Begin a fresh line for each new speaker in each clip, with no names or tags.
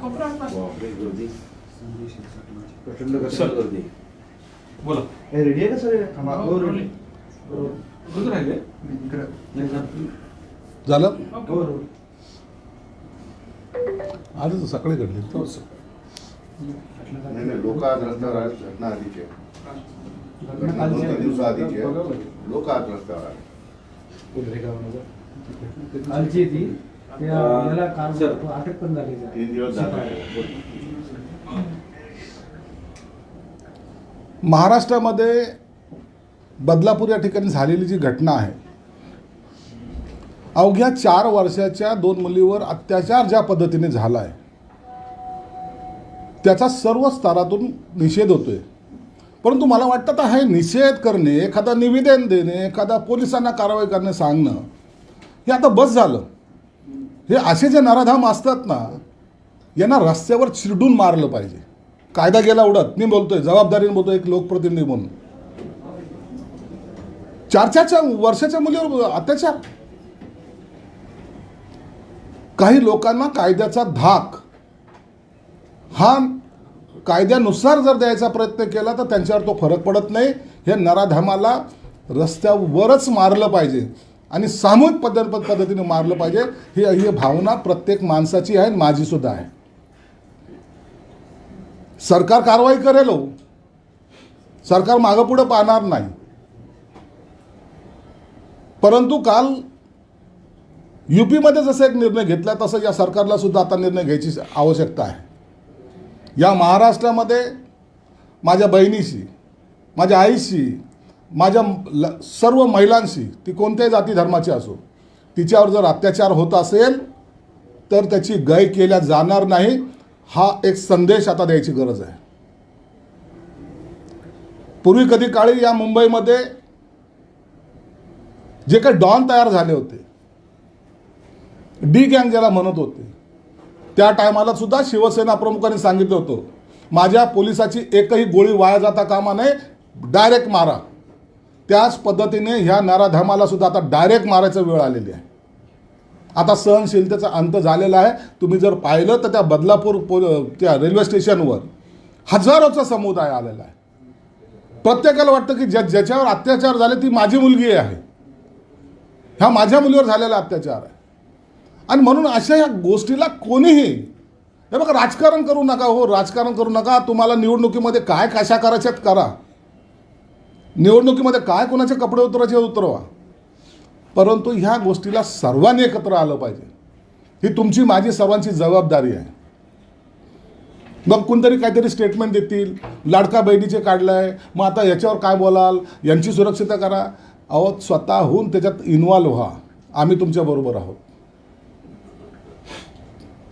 बापरे, गर्दी. प्रचंड कसं गर्दी.
बोला.
रेडी आहे का सर
हो, rolling. कुठं राहिले
झालं?
हो
आजच सकाळी घडली.
नाही नाही लोक आज रस्त्यावर आहेत घटना आधीचे. घटना दोन तीन दिवस आधीचे. लोक आज रस्त्यावर आहेत.
कालची ती. याला
सर.
अटक पण झाली
तीन दिवस झाले.
महाराष्ट्रामध्ये बदलापूर या ठिकाणी झालेली जी घटना आहे अवघ्या चार वर्षाच्या दोन मुलीवर अत्याचार ज्या पद्धतीने झाला आहे त्याचा सर्व स्तरातून निषेध होतोय. परंतु मला वाटतं आता हे निषेध करणे एखादा निवेदन देणे एखादा पोलिसांना कारवाई करणे सांगणं हे आता बस झालं. हे असे जे नराधाम असतात ना यांना रस्त्यावर चिरडून मारलं पाहिजे. कायदा गेला उडत. मी बोलतोय जबाबदारीने बोलतोय एक लोकप्रतिनिधी म्हणून. चार चारच्या वर्षाच्या मुलीवर अत्याचार. काही लोकांना कायद्याचा धाक. हा कायद्यानुसार जर द्यायचा प्रयत्न केला तर त्यांच्यावर तो फरक पडत नाही. हे नराधामाला रस्त्यावरच मारलं पाहिजे. आणि सामूहिक पद्धत पद्धतीने मारलं पाहिजे. ही ही भावना प्रत्येक माणसाची आहे आणि माझी सुद्धा आहे. सरकार कारवाई करेल हो. सरकार मागं पुढं पाहणार नाही. परंतु काल यूपीमध्ये जसा एक निर्णय घेतला तसं या सरकारला सुद्धा आता निर्णय घ्यायची आवश्यकता आहे. या महाराष्ट्रामध्ये माझ्या बहिणीशी माझ्या आईशी माझ्या ल सर्व महिलांशी ती कोणत्याही जाती धर्माची असो तिच्यावर जर अत्याचार होत असेल तर त्याची गय केल्या जाणार नाही हा एक संदेश आता द्यायची गरज आहे. पूर्वी कधी काळी या मुंबईमध्ये जे काही डॉन तयार झाले होते डी गँग ज्याला म्हणत होते त्या टायमाला सुद्धा शिवसेना प्रमुखांनी सांगितलं होतं माझ्या पोलिसाची एकही गोळी वाया जाता कामा नये डायरेक्ट मारा. त्याच पद्धतीने ह्या नराधमाला सुद्धा आता डायरेक्ट मारायचं वेळ आलेली आहे. आता सहनशीलतेचा अंत झालेला आहे. तुम्ही जर पाहिलं तर त्या बदलापूर पो त्या रेल्वे स्टेशनवर हजारोचा समुदाय आलेला आहे. प्रत्येकाला वाटतं की ज्या ज्याच्यावर अत्याचार झाले ती माझी मुलगी आहे. ह्या माझ्या मुलीवर झालेला अत्याचार आहे. आणि म्हणून अशा ह्या गोष्टीला कोणीही हे बघा राजकारण करू नका हो राजकारण करू नका. तुम्हाला निवडणुकीमध्ये काय कशा करायच्यात करा. निवडणुकीमध्ये काय कोणाचे कपडे उतरायचे उतरवा. परंतु ह्या गोष्टीला सर्वांनी एकत्र आलं पाहिजे. ही तुमची माझी सर्वांची जबाबदारी आहे. मग कोणतरी काहीतरी स्टेटमेंट देतील. लाडका बहिणीचे काढलं आहे मग आता याच्यावर काय बोलाल? यांची सुरक्षितता करा. अहो स्वतःहून त्याच्यात इन्व्हॉल्व व्हा. आम्ही तुमच्याबरोबर आहोत.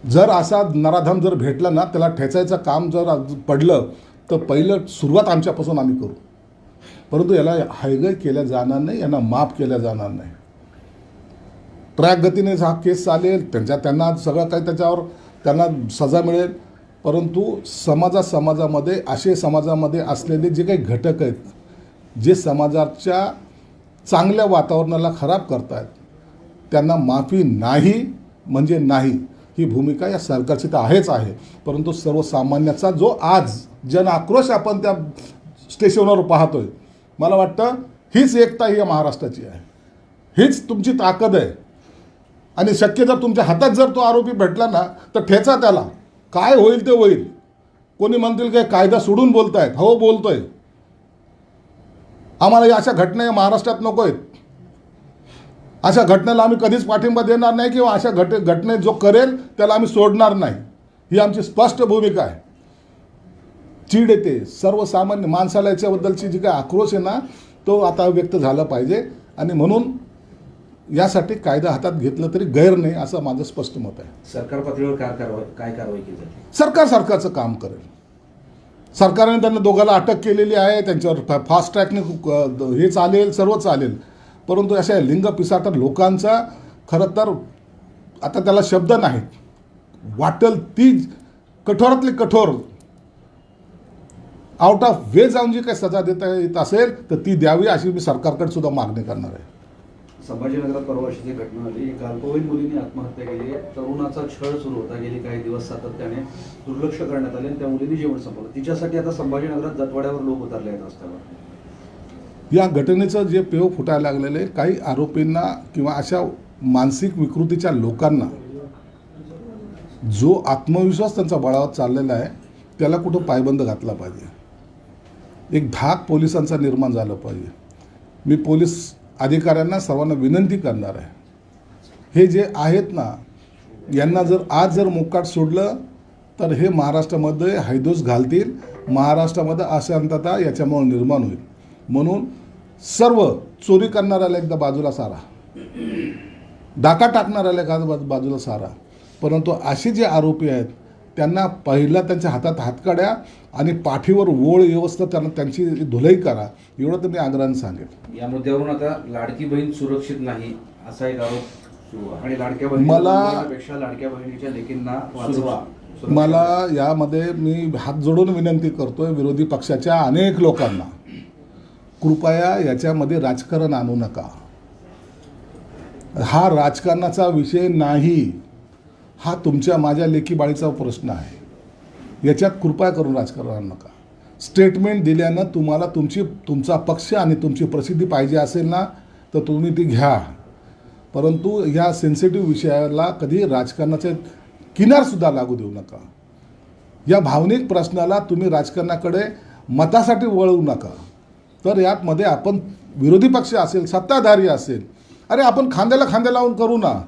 जर असा नराधम जर भेटला ना त्याला ठेचायचं काम जर पडलं तर पहिलं सुरुवात आमच्यापासून आम्ही करू. परंतु याला हायगय केल्या जाणार नाही यांना माफ केल्या जाणार नाही. ट्रॅक गतीने हा केस चालेल त्यांच्या त्यांना सगळं काही त्याच्यावर त्यांना सजा मिळेल. परंतु समाजा समाजामध्ये असे समाजामध्ये असलेले जे काही घटक आहेत जे समाजाच्या चांगल्या वातावरणाला खराब करतायत त्यांना माफी नाही म्हणजे नाही ही भूमिका या सरकारची तर आहेच आहे. परंतु सर्वसामान्याचा जो आज जन आक्रोश आपण त्या स्टेशनवर पाहतोय मला वाटतं हीच एकता ही या महाराष्ट्राची आहे. हीच तुमची ताकद आहे. आणि शक्य जर तुमच्या हातात जर तो आरोपी भेटला ना तर ठेचा त्याला. काय होईल ते होईल. कोणी म्हणतील काय कायदा सोडून बोलतायत. हो बोलतोय. आम्हाला या अशा घटना या महाराष्ट्रात नको आहेत. अशा घटनेला आम्ही कधीच पाठिंबा देणार नाही किंवा अशा घट घटनेत जो करेल त्याला आम्ही सोडणार नाही. ही आमची स्पष्ट भूमिका आहे. चीड येते. सर्वसामान्य माणसाला याच्याबद्दलची जी काही आक्रोश आहे ना तो आता व्यक्त झाला पाहिजे. आणि म्हणून यासाठी कायदा हातात घेतलं तरी गैर नाही असं माझं स्पष्ट मत आहे.
सरकार पातळीवर काय कारवाई काय कारवाई केली जाते?
सरकार सरकारचं काम करेल. सरकारने त्यांना दोघांना अटक केलेली आहे त्यांच्यावर फा फास्ट ट्रॅकने हे चालेल सर्व चालेल. परंतु अशा लिंग पिसाटर लोकांचा खरं तर आता त्याला शब्द नाहीत. वाटेल ती कठोरातली कठोर आउट ऑफ वे जाऊन जी काही सजा देता येत असेल तर ती द्यावी अशी मी सरकारकडे सुद्धा मागणी करणार आहे.
संभाजीनगरात परवा अशी जी घटना आली एक अल्पवयीन मुलीने आत्महत्या केली तरुणाचा छळ सुरू होता. गेली काही दिवस सातत्याने दुर्लक्ष करण्यात आले आणि त्या मुलीने जीवन संपवलं. तिच्यासाठी आता संभाजीनगरात जटवाड्यावर लोक उतरले आहेत रस्त्यावर.
या घटनेचं जे पेव फुटायला लागलेले काही आरोपींना किंवा अशा मानसिक विकृतीच्या लोकांना जो आत्मविश्वास त्यांचा बळावत चाललेला आहे त्याला कुठं पायबंद घातला पाहिजे. एक धाक पोलिसांचा निर्माण झालं पाहिजे. मी पोलीस अधिकाऱ्यांना सर्वांना विनंती करणार आहे. हे जे आहेत ना यांना जर आज जर मोकाट सोडलं तर हे महाराष्ट्रामध्ये हैदोस घालतील. महाराष्ट्रामध्ये अशांतता याच्यामुळे निर्माण होईल. म्हणून सर्व चोरी करणाऱ्याला एकदा बाजूला सारा. डाका टाकणाऱ्याला एखादा बाजू बाजूला सारा. परंतु असे जे आरोपी आहेत त्यांना पहिला त्यांच्या हातात हातकड्या आणि पाठीवर ओळ व्यवस्था त्यांना त्यांची धुलाई करा. एवढं तर मी आग्रहाने सांगेन.
या मुद्द्यावरून आता लाडकी बहीण सुरक्षित नाही असा एक आरोप सुरू आहे.
आणि लाडक्या
मला-
पेक्षा लाडक्या बहिणीच्या लेकींना वाचवा.
मला यामध्ये मी हात जोडून विनंती करतोय विरोधी पक्षाच्या अनेक लोकांना. कृपया याच्यामध्ये राजकारण आणू नका. हा राजकारणाचा विषय नाही. हा तुमच्या माझ्या लेखीबाळीचा प्रश्न आहे. याच्यात कृपया करून राजकारण नका. स्टेटमेंट दिल्यानं तुम्हाला तुमची तुमचा पक्ष आणि तुमची प्रसिद्धी पाहिजे असेल ना तर तुम्ही ती घ्या. परंतु ह्या सेन्सिटिव्ह विषयाला कधी राजकारणाचे किनारसुद्धा लागू देऊ नका. या भावनिक प्रश्नाला तुम्ही राजकारणाकडे मतासाठी वळवू नका. तर यातमध्ये आपण विरोधी पक्ष असेल सत्ताधारी असेल अरे आपण खांद्याला खांद्या लावून करू ना.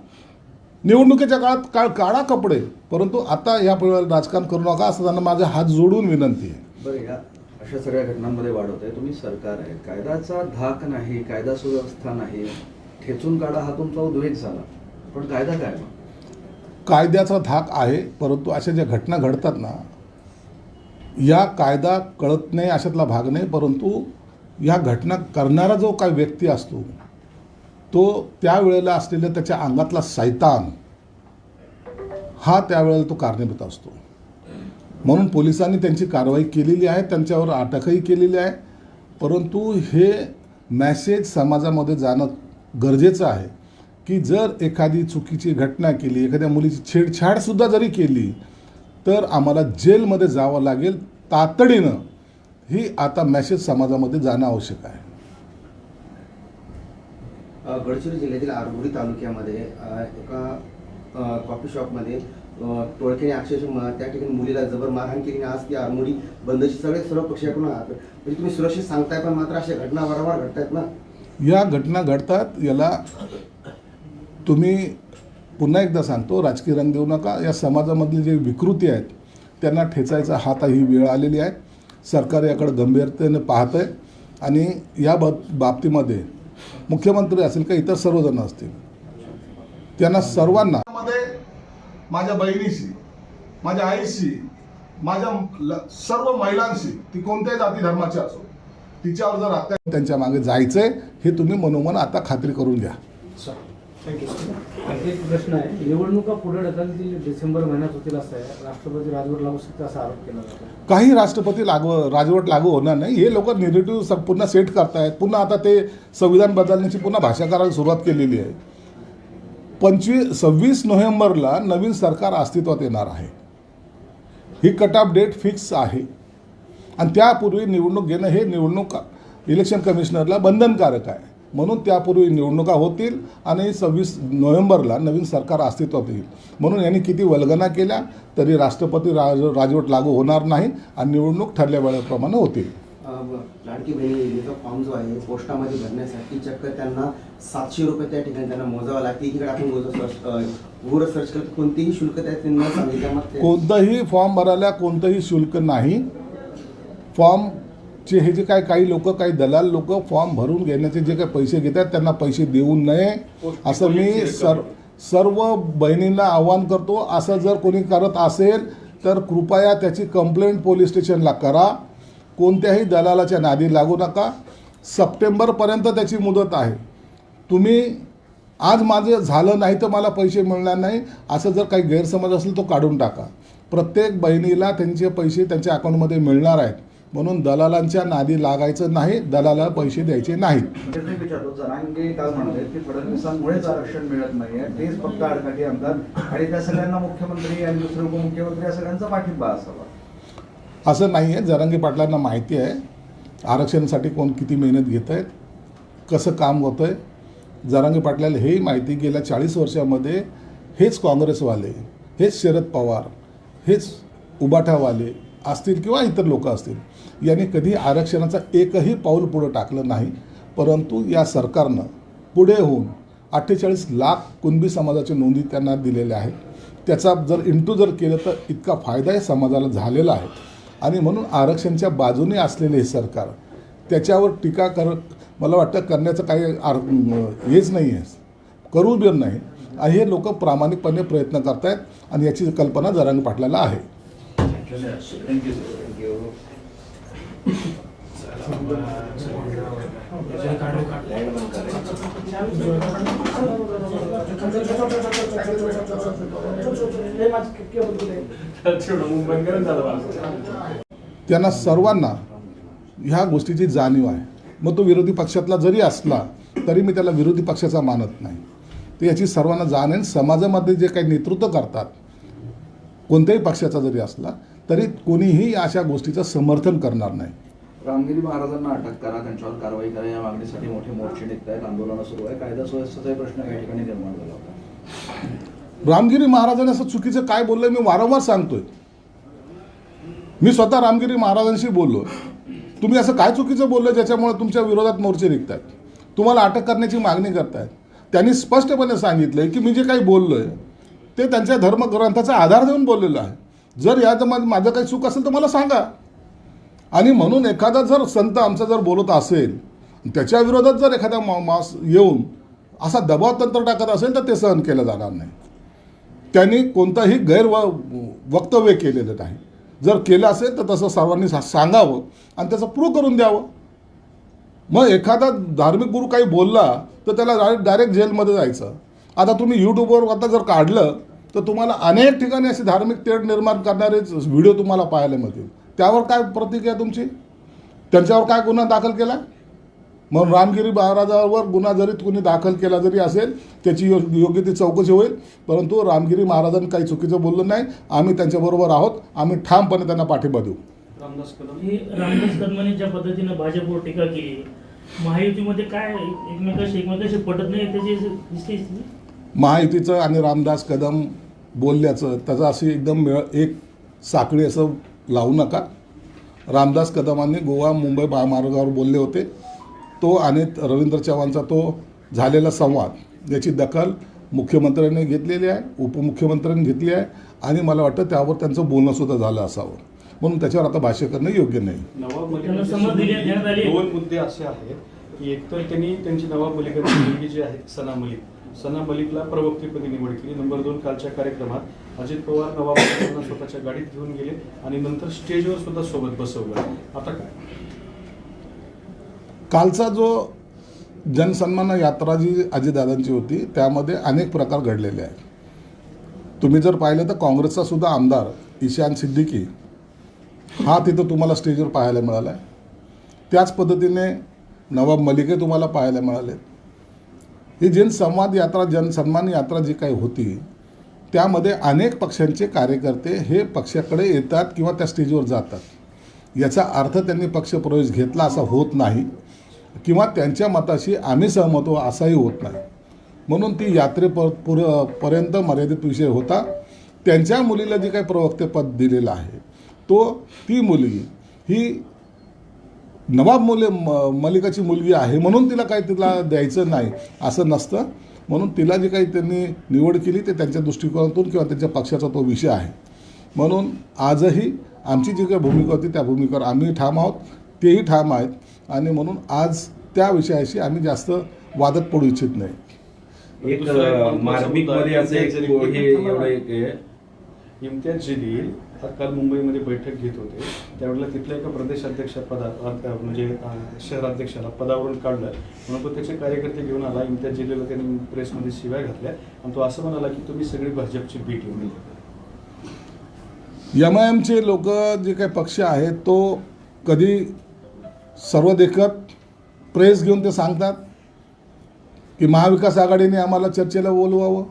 निवडणुकीच्या काळात काळ काळा कपडे परंतु आता या राजकारण करू नका असं त्यांना माझा हात जोडून विनंती आहे.
बरं या अशा सगळ्या घटनांमध्ये वाढवत आहे तुम्ही सरकार आहे. कायद्याचा धाक नाही कायदा सुव्यवस्था नाही. ठेचून काढा हा तुमचा उद्वेग झाला. पण कायदा काय
कायद्याचा धाक आहे परंतु अशा ज्या घटना घडतात ना या कायदा कळत नाही अशातला भाग नाही परंतु या घटना करणारा जो काही व्यक्ती असतो तो त्यावेळेला असलेल्या त्याच्या अंगातला सैतान हा त्यावेळेला तो कारणीभूत असतो. म्हणून पोलिसांनी त्यांची कारवाई केलेली आहे त्यांच्यावर अटकही केलेली आहे. परंतु हे मॅसेज समाजामध्ये जाणं गरजेचं आहे की जर एखादी चुकीची घटना केली एखाद्या मुलीची छेडछाडसुद्धा जरी केली तर आम्हाला जेलमध्ये जावं लागेल तातडीनं. ही आता मॅसेज समाजामध्ये जाणं आवश्यक आहे.
गडचिरोली जिल्ह्यातील आरमोरी तालुक्यामध्ये एका कॉफी शॉपमध्ये अ, टोळक्याने अक्षरशः त्या ठिकाणी मुलीला जबर मारहाण केली आज ती आरमोरी बंदची सगळे सर्व पक्षाकडून आहात. म्हणजे तुम्ही सुरक्षित सांगताय पण मात्र अशा घटना वारंवार घडतायत ना?
या घटना घडतात याला तुम्ही पुन्हा एकदा सांगतो राजकीय रंग देऊ नका. या समाजामधली जे विकृती आहेत त्यांना ठेचायचा हात ही वेळ आलेली आहे. सरकार याकडे गंभीरतेने पाहतं आहे आणि या बाब बाबतीमध्ये मुख्यमंत्री असेल का इतर सर्वजण असतील त्यांना सर्वांना मध्ये माझ्या बहिणीशी माझ्या आईशी माझ्या सर्व महिलांशी ती कोणत्याही जाती धर्माची असो तिच्यावर जर हत्या त्यांच्या मागे जायचंय हे तुम्ही मनोमन आता खात्री करून घ्या.
आणखी एक प्रश्न आहे. निवडणुका पुढे ढकलतील डिसेंबर महिन्यात होतील असं आहे. राष्ट्रपती राजवट लागू शकते असा आरोप केला जातो.
काही राष्ट्रपती लागू राजवट लागू होणार नाही. हे लोक निगेटिव्ह पुन्हा सेट करतायत. पुन्हा आता ते संविधान बदलण्याची पुन्हा भाषा करायला सुरुवात केलेली आहे. पंचवीस सव्वीस नोव्हेंबरला नवीन सरकार अस्तित्वात येणार आहे. ही कट ऑफ डेट फिक्स आहे. आणि त्यापूर्वी निवडणूक घेणं हे निवडणूक इलेक्शन कमिशनरला बंधनकारक आहे. म्हणून त्यापूर्वी निवडणुका होतील आणि सव्वीस नोव्हेंबरला नवीन सरकार अस्तित्वात येईल. म्हणून यांनी किती वल्गना केल्या तरी राष्ट्रपती राज राजवट लागू होणार नाही आणि निवडणूक ठरल्या वेळेप्रमाणे होतील.
लाडकी बहिणी योजनेचा फॉर्म जो आहे पोस्टामध्ये भरण्यासाठी चक्क त्यांना सातशे रुपये त्या ठिकाणी त्यांना मोजावं लागते एकीकडे आपण मोजो सर्च गुगलवर सर्च केलं तर कोणतेही शुल्क त्या त्यांना सांगितलं मग ते-
कोणतंही फॉर्म भरायला कोणतंही शुल्क नाही. फॉर्मचे हे जे काय काही लोक काही दलाल लोक फॉर्म भरून घेण्याचे जे काही पैसे घेतात त्यांना पैसे देऊ नये. असं मी सर सर्व बहिणींना आव्हान करतो असं जर कोणी करत असेल तर कृपया त्याची कंप्लेंट पोलीस स्टेशनला करा. कोणत्याही दलालाच्या नादी लागू नका. सप्टेंबरपर्यंत त्याची मुदत आहे. तुम्ही आज माझं झालं नाही तर मला पैसे मिळणार नाही असं जर काही गैरसमज असेल तो काढून टाका. प्रत्येक बहिणीला त्यांचे पैसे त्यांच्या अकाउंटमध्ये मिळणार आहेत. म्हणून दलालांच्या नादी लागायचं नाही दलाला पैसे द्यायचे नाहीत.
मी विचारतो जरांगे काल म्हणाले की फडणवीसांमुळेच आरक्षण मिळत नाहीये. तेच फक्त आडकाठी आमदार आणि त्या सगळ्यांना मुख्यमंत्री आणि दुसरे उपमुख्यमंत्री या सगळ्यांचा पाठिंबा असावा.
असं नाही आहे जरांगे पाटलांना माहिती आहे आरक्षणासाठी कोण किती मेहनत घेत आहेत कसं काम होतं आहे जरांगे पाटलाला हेही माहिती गेल्या चाळीस वर्षामध्ये हेच काँग्रेसवाले हेच शरद पवार हेच उबाठावाले असतील किंवा इतर लोक असतील यांनी कधी आरक्षणाचा एकही पाऊल पुढं टाकलं नाही. परंतु या सरकारनं पुढे होऊन अठ्ठेचाळीस लाख कुणबी समाजाची नोंदी त्यांना दिलेल्या आहेत. त्याचा जर इंटू जर केलं तर इतका फायदा या समाजाला झालेला आहे. आणि म्हणून आरक्षणच्या बाजूने असलेले हे सरकार त्याच्यावर टीका कर मला वाटतं करण्याचं काही आर हेच नाही आहे. करू बी नाही. हे लोक प्रामाणिकपणे प्रयत्न करत आहेत आणि याची कल्पना जरांग पाटलाला आहे. त्यांना सर्वांना ह्या गोष्टीची जाणीव आहे. मग तो विरोधी पक्षातला जरी असला तरी मी त्याला विरोधी पक्षाचा मानत नाही. तर याची सर्वांना जाण आहे समाजामध्ये जे काही नेतृत्व करतात कोणत्याही पक्षाचा जरी असला तरी कोणीही अशा गोष्टीचं समर्थन करणार नाही.
रामगिरी महाराजांना अटक करा त्यांच्यावर कारवाई करा या मागणीसाठी मोठे मोर्चे निघत आहेत आंदोलनं सुरू आहे. कायदा सुव्यवस्थेचा प्रश्न काही ठिकाणी निर्माण झाला होता.
रामगिरी महाराजांनी असं चुकीचं काय बोललंय मी वारंवार सांगतोय. मी स्वतः रामगिरी महाराजांशी बोललो. तुम्ही असं काय चुकीचं बोललं ज्याच्यामुळे तुमच्या विरोधात मोर्चे निघतात तुम्हाला अटक करण्याची मागणी करतायत. त्यांनी स्पष्टपणे सांगितलंय की मी जे काही बोललोय ते त्यांच्या धर्मग्रंथाचा आधार देऊन बोललेलं आहे. जर यात मा- माझं काही चूक असेल तर मला सांगा. आणि म्हणून एखादा जर संत आमचा जर बोलत असेल त्याच्या विरोधात जर एखादा मा- मास येऊन असा दबाव तंत्र टाकत असेल तर ते सहन केलं जाणार नाही. त्यांनी कोणताही गैर वक्तव्य केलेलं नाही. जर केलं असेल तर तसं सर्वांनी सा- सांगावं आणि त्याचं प्रूव्ह करून द्यावं. मग एखादा धार्मिक गुरु काही बोलला तर त्याला डायरेक्ट जेलमध्ये जायचं. आता तुम्ही यूट्यूबवर आता जर काढलं तर तुम्हाला अनेक ठिकाणी असे धार्मिक तेढ निर्माण करणारे व्हिडिओ तुम्हाला पाहायला मिळतील. त्यावर काय प्रतिक्रिया तुमची? त्यांच्यावर काय गुन्हा दाखल केला? मग रामगिरी महाराजावर गुन्हा जरी कोणी दाखल केला जरी असेल त्याची यो योग्य ती चौकशी होईल. परंतु रामगिरी महाराजांनी काही चुकीचं बोललं नाही. आम्ही त्यांच्याबरोबर आहोत. आम्ही ठामपणे त्यांना पाठिंबा देऊ.
रामदास कदम.
ही रामदास कदमाने ज्या पद्धतीनं भाजपवर टीका केली महायुतीमध्ये काय एकमेकाशी एकमेकाशी पटत नाही त्याची
महायुतीचं आणि रामदास कदम बोलल्याचं त्याचं अशी एकदम मेळ एक साखळी असं लावू नका. रामदास कदमांनी गोवा मुंबई महामार्गावर बोलले होते. तो आणि रवींद्र चव्हाणचा तो झालेला संवाद याची दखल मुख्यमंत्र्यांनी घेतलेली आहे उपमुख्यमंत्र्यांनी घेतली आहे आणि मला वाटतं त्यावर त्यांचं बोलणंसुद्धा झालं असावं. म्हणून त्याच्यावर आता भाष्य करणं योग्य नाही.
नवाब
त्यांना समज दिली- देण्यात आली.
दोन मुद्दे असे आहेत की एकतर त्यांनी त्यांची नवाब मलिकाची मुलगी जी आहे सना मलिक. सना मलिकला प्रवक्तेपदी निवड केली. नंबर दोन कालच्या कार्यक्रमात अजित पवार नवाब यांना स्वतःच्या गाडीत घेऊन गेले आणि नंतर स्टेजवर सुद्धा सोबत बसवलं. आता काय?
कालचा जो जनसन्मान यात्रा जी अजितदादांची होती त्यामध्ये अनेक प्रकार घडलेले आहेत. तुम्ही जर पाहिलं तर काँग्रेसचा सुद्धा आमदार ईशान सिद्दीकी हा तिथं तुम्हाला स्टेजवर पाहायला मिळाला आहे त्याच पद्धतीने नवाब मलिके तुम्हाला पाहायला मिळाले ही जनसंवाद यात्रा जनसन्मान यात्रा जी काही होती त्यामध्ये अनेक पक्षांचे कार्यकर्ते हे पक्षाकडे येतात किंवा त्या स्टेजवर जातात. याचा अर्थ त्यांनी पक्षप्रवेश घेतला असा होत नाही किंवा त्यांच्या मताशी आम्ही सहमत हो असाही होत नाही. म्हणून ती यात्रे पर पुर पर्यंत मर्यादित विषय होता. त्यांच्या मुलीला जे काही प्रवक्तेपद दिलेलं आहे तो ती मुलगी ही नवाब मुले म मलिकाची मुलगी आहे म्हणून तिला काही तिला द्यायचं नाही असं नसतं. म्हणून तिला जे काही त्यांनी निवड केली ते त्यांच्या दृष्टिकोनातून किंवा त्यांच्या पक्षाचा तो विषय आहे. म्हणून आजही आमची जी काही भूमिका होती त्या भूमिकेवर आम्ही ठाम आहोत तेही ठाम आहेत. आणि म्हणून आज त्या विषयाशी आम्ही जास्त वादत पडू इच्छित नाही.
एक मार्मिकमध्ये असं एक हे एवढं एक
इम्तियाज जलील काल मुंबईमध्ये बैठक घेत होते. त्यावेळेला तिथल्या एका प्रदेशाध्यक्ष पदा म्हणजे शहराध्यक्षाला पदावरून काढलं. म्हणून तो त्याचे कार्यकर्ते घेऊन आला. इम्तियाज जलीलला त्यांनी प्रेसमध्ये शिवाय घातल्या. आणि तो असं म्हणाला की तुम्ही सगळी भाजपची बी टीम
एम आय एमचे लोक जे काही पक्ष आहेत तो कधी सर्व देखत प्रेस घेऊन ते सांगतात की महाविकास आघाडीने आम्हाला चर्चेला बोलवावं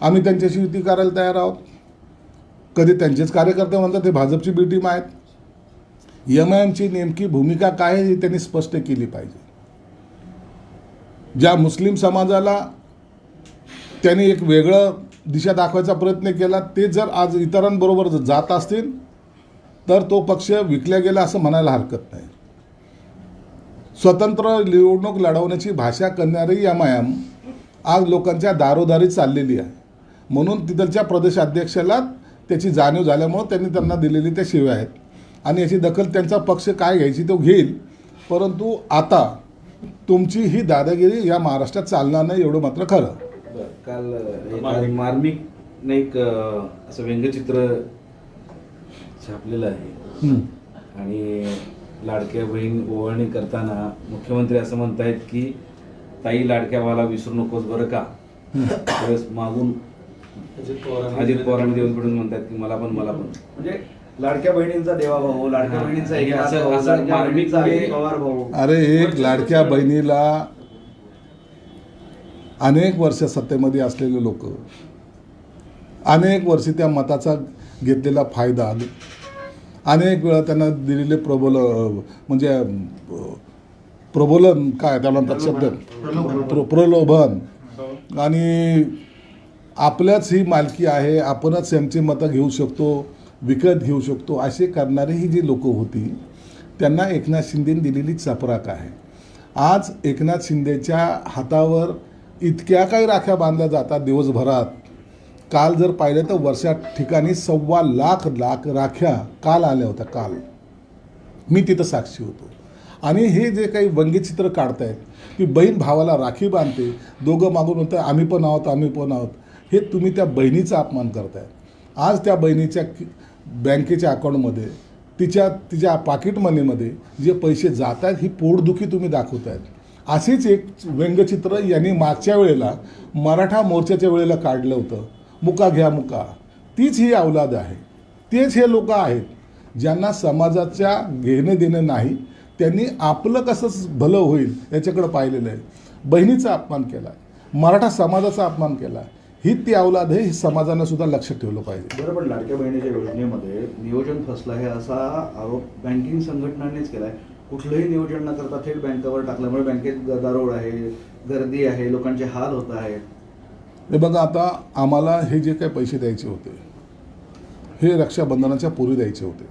आम्ही त्यांच्याशी युती करायला तयार आहोत. कधी त्यांचेच कार्यकर्ते म्हणतात हे भाजपची बी टीम आहेत. एम आय एमची नेमकी भूमिका काय आहे ही त्यांनी स्पष्ट केली पाहिजे. ज्या मुस्लिम समाजाला त्यांनी एक वेगळं दिशा दाखवायचा प्रयत्न केला ते जर आज इतरांबरोबर जर जात असतील तर तो पक्ष विकल्या गेला असं म्हणायला हरकत नाही. स्वतंत्र निवडणूक लढवण्याची भाषा करणारी एम आय एम आज लोकांच्या दारोदारी चाललेली आहे. म्हणून तिथलच्या प्रदेशाध्यक्षाला त्याची जाणीव झाल्यामुळं त्यांनी त्यांना दिलेली त्या शिव्या आहेत. आणि याची दखल त्यांचा पक्ष काय घ्यायची तो घेईल. परंतु आता तुमची ही दादागिरी या महाराष्ट्रात चालणार नाही एवढं मात्र खरं.
काल एक अ, असं व्यंगचित्र छापलेलं आहे. आणि लाडक्या बहीण ओवाळणी करताना मुख्यमंत्री असं म्हणतायत की ताई लाडक्या भावाला विसरू नकोस बरं का? मागून अजित पवारांनी देऊन पडून म्हणतात की मला पण मला पण.
म्हणजे लाडक्या बहिणींचा देवा भाऊ लाडक्या
हा.
बहिणींचा
म्हणजे-
पवार भाऊ.
अरे एक लाडक्या बहिणीला अनेक वर्ष सत्तेमध्ये असलेले लोक अनेक वर्ष त्या मताचा घेतलेला फायदा अनेक वेळा त्यांना दिलेले प्रबोल म्हणजे प्रबोलन काय त्याला म्हणतात शब्द. प्र प्रलोभन. आणि आपल्याच ही मालकी आहे आपणच यांची मतं घेऊ शकतो विकत घेऊ शकतो असे करणारी ही जी लोकं होती त्यांना एकनाथ शिंदेने दिलेली चपराक आहे. आज एकनाथ शिंदेच्या हातावर इतक्या काही राख्या बांधल्या जातात दिवसभरात. काल जर पाहिलं तर वर्षा ठिकाणी सव्वा लाख लाख राख्या काल आल्या होत्या काल. मी तिथं साक्षी होतो. आणि हे जे काही व्यंग्यचित्र काढतायत की बहीण भावाला राखी बांधते दोघं मागून म्हणतं आम्ही पण आहोत आम्ही पण आहोत. हे तुम्ही त्या बहिणीचा अपमान करताय. आज त्या बहिणीच्या बँकेच्या अकाउंटमध्ये तिच्या तिच्या पाकिट मनीमध्ये जे पैसे जात आहेत ही पोटदुखी तुम्ही दाखवत आहेत असेच एक व्यंगचित्र यांनी मागच्या वेळेला मराठा मोर्चाच्या वेळेला काढलं होतं. मुका घ्या मुका. तीच ही अवलाद आहे. तेच हे लोक आहेत ज्यांना समाजाच्या घेणं देणं नाही त्यांनी आपलं कसं भलं होईल याच्याकडं पाहिलेलं आहे. बहिणीचा अपमान केला मराठा समाजाचा अपमान केला आहे ही ती अवलाद आहे ही समाजानं सुद्धा लक्ष ठेवलं पाहिजे.
बरं पण लाडक्या बहिणीच्या योजनेमध्ये नियोजन फसलं आहे असा आरोप बँकिंग संघटनांनीच केलाय. कुठलंही नियोजन न करता थेट बँकेवर टाकल्यामुळे बँकेत गदारोळ आहे गर्दी आहे लोकांचे हाल होत आहेत
हे बघा आता आम्हाला हे जे काही पैसे द्यायचे होते हे रक्षाबंधनाच्या पूर्वी द्यायचे होते.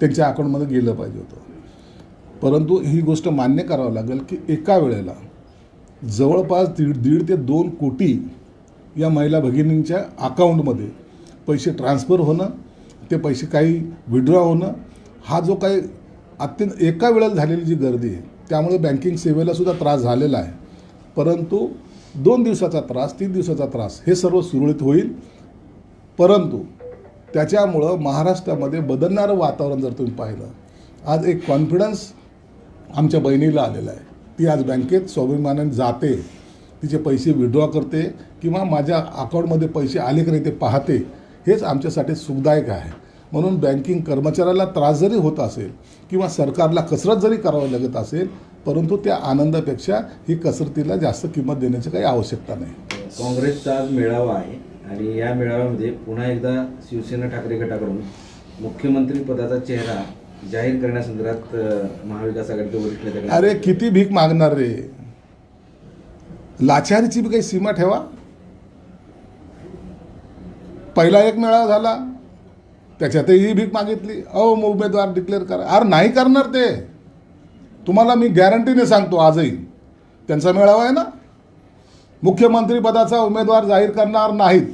त्यांच्या अकाउंटमध्ये गेलं पाहिजे होतं. परंतु ही गोष्ट मान्य करावं लागेल की एका वेळेला जवळपास दीड दीड ते दोन कोटी या महिला भगिनींच्या अकाउंटमध्ये पैसे ट्रान्सफर होणं ते पैसे काही विड्रॉ होणं हा जो काही अत्यंत एका वेळेला झालेली जी गर्दी आहे त्यामुळे बँकिंग सेवेला सुद्धा त्रास झालेला आहे. परंतु दोन दिवसाचा त्रास तीन दिवसाचा त्रास हे सर्व सुरळीत होईल. परंतु त्याच्यामुळं महाराष्ट्रामध्ये बदलणारं वातावरण जर तुम्ही पाहिलं आज एक कॉन्फिडन्स आमच्या बहिणीला आलेला आहे. ती आज बँकेत स्वाभिमानाने जाते. तिचे पैसे विड्रॉ करते किंवा माझ्या अकाउंटमध्ये पैसे आले की नाही ते पाहते हेच आमच्यासाठी सुखदायक आहे. म्हणून बँकिंग कर्मचाऱ्याला त्रास जरी होत असेल किंवा सरकारला कसरत जरी करावी लागत असेल परंतु त्या आनंदापेक्षा ही कसरतीला जास्त किंमत देण्याची काही आवश्यकता नाही.
काँग्रेसचा आज मेळावा आहे आणि या मेळाव्यामध्ये पुन्हा एकदा शिवसेना ठाकरे गटाकडून मुख्यमंत्री पदाचा चेहरा जाहीर करण्यासंदर्भात महाविकास आघाडीचे वरिष्ठ
अरे किती भीक मागणार रे? लाचारीची बी काही सीमा ठेवा. पहिला एक मेळावा झाला. त्याच्यातही भीक मागितली. अहो मग उमेदवार डिक्लेअर करा. अरे नाही करणार ते. तुम्हाला मी गॅरंटीने सांगतो आजही. त्यांचा मेळावा आहे ना? मुख्यमंत्रीपदाचा उमेदवार जाहीर करणार नाहीत.